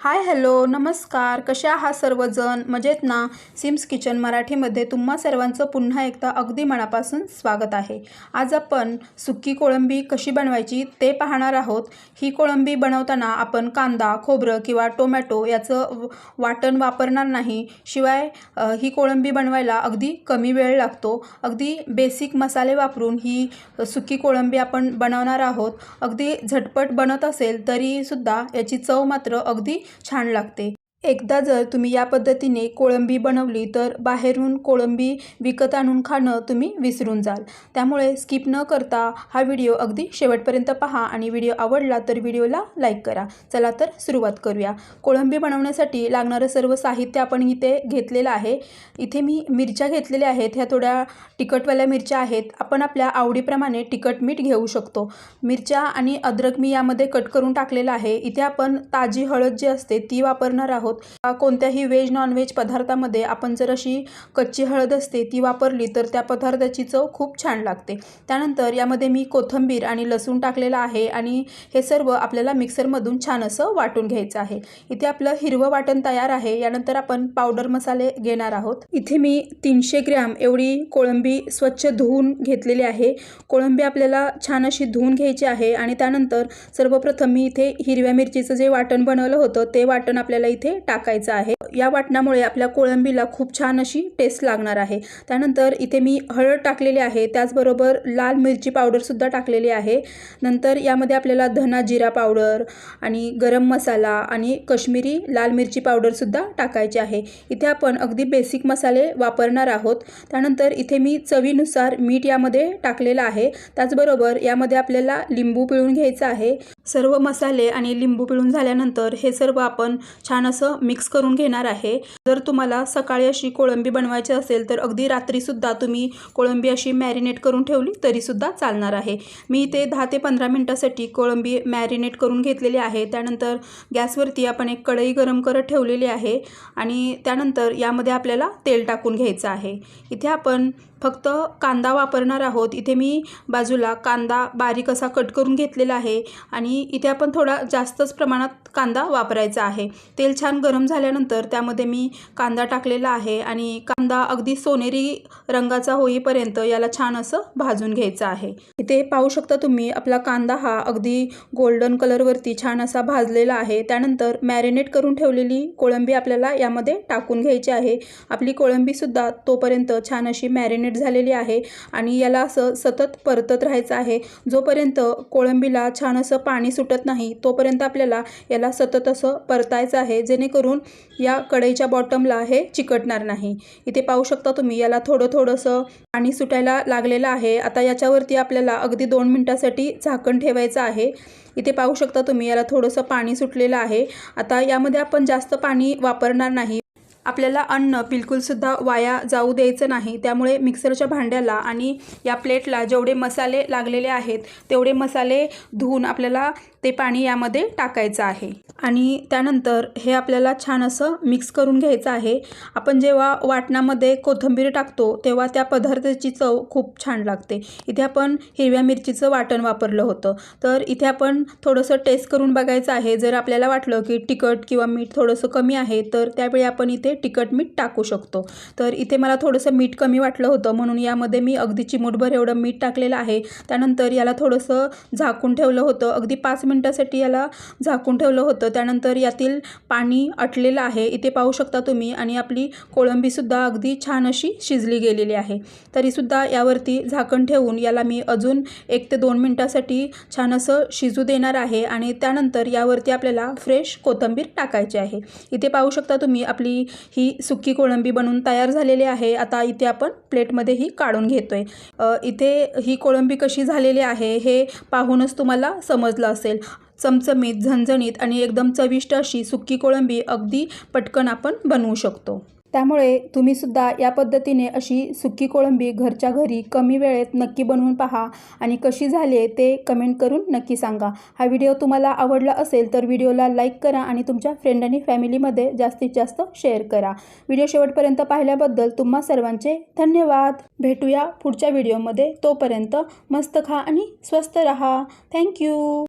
Hi hello नमस्कार. कशा आहात सर्वजण? मजेत ना? सिम्स किचन मराठीमध्ये तुम्हा सर्वांचं पुन्हा एकदा अगदी मनापासून स्वागत आहे. आज आपण सुक्की कोळंबी कशी बनवायची ते पाहणार आहोत. ही कोळंबी बनवताना आपण कांदा खोबरं किंवा टोमॅटो याचं व- वाटण वापरणार नाही. शिवाय ही कोळंबी बनवायला अगदी कमी वेळ लागतो. अगदी बेसिक मसाले वापरून ही सुकी कोळंबी आपण बनवणार आहोत. अगदी झटपट बनत असेल तरीसुद्धा याची चव मात्र अगदी छान लागते. एकदा जर तुम्ही या पद्धतीने कोळंबी बनवली तर बाहेरून कोळंबी विकत आणून खाणं तुम्ही विसरून जाल. त्यामुळे स्किप न करता हा व्हिडिओ अगदी शेवटपर्यंत पहा आणि व्हिडिओ आवडला तर व्हिडिओला लाईक करा. चला तर सुरुवात करूया. कोळंबी बनवण्यासाठी लागणारं सर्व साहित्य आपण इथे घेतलेलं आहे. इथे मी मिरच्या घेतलेल्या आहेत. ह्या थोड्या तिखटवाल्या मिरच्या आहेत. आपण आपल्या आवडीप्रमाणे तिखट मीठ घेऊ शकतो. मिरच्या आणि अद्रक मी यामध्ये कट करून टाकलेलं आहे. इथे आपण ताजी हळद जी असते ती वापरणार आहोत. आहोत. कोणत्याही व्हेज नॉनव्हेज पदार्थामध्ये आपण जर अशी कच्ची हळद असते ती वापरली तर त्या पदार्थाची चव खूप छान लागते. त्यानंतर यामध्ये मी कोथिंबीर आणि लसूण टाकलेलं आहे आणि हे सर्व आपल्याला मिक्सरमधून छान असं वाटून घ्यायचं आहे. इथे आपलं हिरवं वाटण तयार आहे. यानंतर आपण पावडर मसाले घेणार आहोत. इथे मी तीनशे ग्रॅम एवढी कोळंबी स्वच्छ धुवून घेतलेली आहे. कोळंबी आपल्याला छान अशी धुवून घ्यायची आहे आणि त्यानंतर सर्वप्रथम मी इथे हिरव्या मिरचीचं जे वाटण बनवलं होतं ते वाटण आपल्याला इथे टाकायचं आहे. या वाटणामुळे आपल्या कोळंबीला खूप छान अशी टेस्ट लागणार आहे. त्यानंतर इथे मी हळद टाकलेली आहे. त्याचबरोबर लाल मिरची पावडरसुद्धा टाकलेली आहे. नंतर यामध्ये आपल्याला धना जिरा पावडर आणि गरम मसाला आणि कश्मीरी लाल मिरची पावडरसुद्धा टाकायची आहे. इथे आपण अगदी बेसिक मसाले वापरणार आहोत. त्यानंतर इथे मी चवीनुसार मीठ यामध्ये टाकलेलं आहे. त्याचबरोबर यामध्ये आपल्याला लिंबू पिळून घ्यायचं आहे. सर्व मसाले आणि लिंबू पिळून झाल्यानंतर हे सर्व आपण छान असं मिक्स करून घेणार आहे. जर तुम्हाला सकाळी अशी कोळंबी बनवायची असेल तर अगदी रात्रीसुद्धा तुम्ही कोळंबी अशी मॅरिनेट करून ठेवली तरीसुद्धा चालणार आहे. मी इथे दहा ते पंधरा मिनटासाठी कोळंबी मॅरिनेट करून घेतलेली आहे. त्यानंतर गॅसवरती आपण एक कढई गरम करत ठेवलेली आहे आणि त्यानंतर यामध्ये आपल्याला तेल टाकून घ्यायचं आहे. इथे आपण फक्त कांदा वापरणार आहोत. इथे मी बाजूला कांदा बारीक असा कट करून घेतलेला आहे आणि इथे आपण थोडा जास्तच प्रमाणात कांदा वापरायचा आहे. तेल छान गरम झाल्यानंतर त्यामध्ये मी कांदा टाकलेला आहे आणि कांदा अगदी सोनेरी रंगाचा होईपर्यंत याला छान असं भाजून घ्यायचं आहे. इथे पाहू शकता तुम्ही आपला कांदा हा अगदी गोल्डन कलरवरती छान असा भाजलेला आहे. त्यानंतर मॅरिनेट करून ठेवलेली कोळंबी आपल्याला यामध्ये टाकून घ्यायची आहे. आपली कोळंबीसुद्धा तोपर्यंत छान अशी मॅरिनेट झालेली आहे आणि याला असं सतत परतत राहायचं आहे. जोपर्यंत कोळंबीला छान असं पाणी सुटत नाही तोपर्यंत आपल्याला याला सतत असं परतायचं आहे जेणेकरून या कढईच्या बॉटमला हे चिकटणार नाही. इथे पाहू शकता तुम्ही याला थोडं थोडंसं पाणी सुटायला लागलेलं आहे. आता याच्यावरती आपल्याला अगदी दोन मिनटासाठी झाकण ठेवायचं आहे. इथे पाहू शकता तुम्ही याला थोडंसं पाणी सुटलेलं आहे. आता यामध्ये आपण जास्त पाणी वापरणार नाही. आपल्याला अन्न बिलकुलसुद्धा वाया जाऊ द्यायचं नाही. त्यामुळे मिक्सरच्या भांड्याला आणि या प्लेटला जेवढे मसाले लागलेले आहेत तेवढे मसाले धुवून आपल्याला ते पाणी यामध्ये टाकायचं आहे. आणि त्यानंतर हे आपल्याला छान असं मिक्स करून घ्यायचं आहे. आपण जेव्हा वाटणामध्ये कोथिंबीर टाकतो तेव्हा त्या पदार्थाची चव खूप छान लागते. इथे आपण हिरव्या मिरचीचं वाटण वापरलं होतं. तर इथे आपण थोडंसं टेस्ट करून बघायचं आहे. जर आपल्याला वाटलं की तिखट किंवा मीठ थोडंसं कमी आहे तर त्यावेळी आपण इथे तिखट मीठ टाकू शकतो. तर इथे मला थोडंसं मीठ कमी वाटलं होतं म्हणून यामध्ये मी अगदी चिमूटभर एवढं मीठ टाकलेलं आहे. त्यानंतर याला थोडंसं झाकून ठेवलं होतं. अगदी पाच मिनटासाठी याला झाकून ठेवलं होतं. त्यानंतर यातील पाणी आटलेलं आहे. इथे पाहू शकता तुम्ही आणि आपली कोळंबीसुद्धा अगदी छान अशी शिजली गेलेली आहे. तरीसुद्धा यावरती झाकण ठेवून याला मी अजून एक ते दोन मिनटासाठी छान असं शिजू देणार आहे आणि त्यानंतर यावरती आपल्याला फ्रेश कोथिंबीर टाकायची आहे. इथे पाहू शकता तुम्ही आपली ही सुकी कोळंबी बनवून तयार झालेली आहे. आता इथे आपण प्लेटमध्ये ही काढून घेतो आहे इथे ही कोळंबी कशी झालेली आहे हे पाहूनच तुम्हाला समजलं असेल. चमचमीत झणझणीत आणि एकदम चविष्ट अशी सुकी कोळंबी अगदी पटकन आपण बनवू शकतो. त्यामुळे तुम्हीसुद्धा या पद्धतीने अशी सुकी कोळंबी घरच्या घरी कमी वेळेत नक्की बनवून पहा आणि कशी झाली आहे ते कमेंट करून नक्की सांगा. हा व्हिडिओ तुम्हाला आवडला असेल तर व्हिडिओला लाईक करा आणि तुमच्या फ्रेंड आणि फॅमिलीमध्ये जास्तीत जास्त शेअर करा. व्हिडिओ शेवटपर्यंत पाहिल्याबद्दल तुम्हा सर्वांचे धन्यवाद. भेटूया पुढच्या व्हिडिओमध्ये. तोपर्यंत मस्त खा आणि स्वस्त रहा. थँक्यू